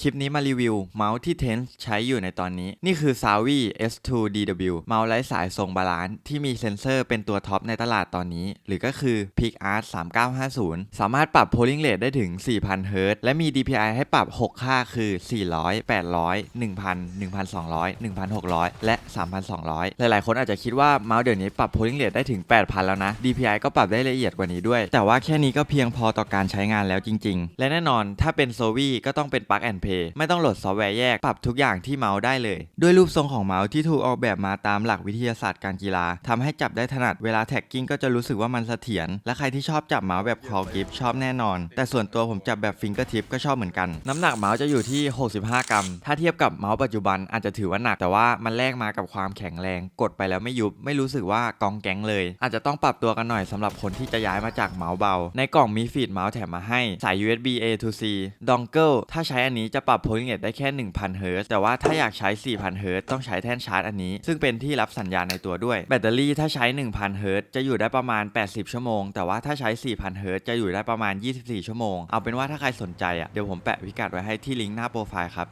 คลิปนี้มารีวิวเมาส์ที่เทนใช้อยู่ในตอนนี้ นี่คือ s a v i S2DW เมาส์ไร้สายทรงบาลานซ์ที่มีเซ็นเซอร์เป็นตัวท็อปในตลาดตอนนี้ หรือก็คือ PicArt 3950 สามารถปรับ polling rate ได้ถึง 4,000 Hz และมี DPI ให้ปรับ 6 ค่าคือ 400 800 1000 1200 1600 และ 3200 หลายๆ คนอาจจะคิดว่าเมาส์เดี๋ยวนี้ปรับ polling rate ได้ถึง 8,000 แล้วนะ DPI ก็ปรับได้ละเอียดกว่านี้ด้วย แต่ว่าแค่นี้ก็เพียงพอต่อการใช้งานแล้วจริง ๆ และแน่นอนถ้าเป็น s o v i ก็ต้องเป็น plug and play ไม่ต้องโหลดซอฟต์แวร์แยก ปรับทุกอย่างที่เมาส์ได้เลย ด้วยรูปทรงของเมาส์ที่ถูกออกแบบมาตามหลักวิทยาศาสตร์การกีฬาทำให้จับได้ถนัดเวลาแท็กกิ้งก็จะรู้สึกว่ามันเสถียรและใครที่ชอบจับเมาส์แบบคลอกิฟชอบแน่นอน แต่ส่วนตัวผมจับแบบฟิงเกอร์ทิปก็ชอบเหมือนกัน น้ำหนักเมาส์จะอยู่ที่ 65 กรัม ถ้าเทียบกับเมาส์ปัจจุบันอาจจะถือว่าหนักแต่ว่ามันแลกมากับความแข็งแรง กดไปแล้วไม่ยุบไม่รู้สึกว่ากองแก๊งเลย อาจจะต้องปรับตัวกันหน่อยสำหรับคนที่จะย้ายมาจากเมาส์เบา ในกล่องมีฟีดเมาส์แถมมาให้สาย USB A to C ดองเกิลถ้าใช้อันนี้จะปรับ polling rate ได้แค่ 1,000เฮิร์ตแต่ว่าถ้าอยากใช้ 4,000เฮิร์ตต้องใช้แท่นชาร์จอันนี้ ซึ่งเป็นที่รับสัญญาณในตัวด้วย แบตเตอรี่ถ้าใช้ 1,000เฮิร์ตจะอยู่ได้ประมาณ 80 ชั่วโมง แต่ว่าถ้าใช้ 4,000เฮิร์ตจะอยู่ได้ประมาณ 24 ชั่วโมง เอาเป็นว่าถ้าใครสนใจอะเดี๋ยวผมแปะพิกัดไว้ให้ที่ลิงก์หน้าโปรไฟล์ครับ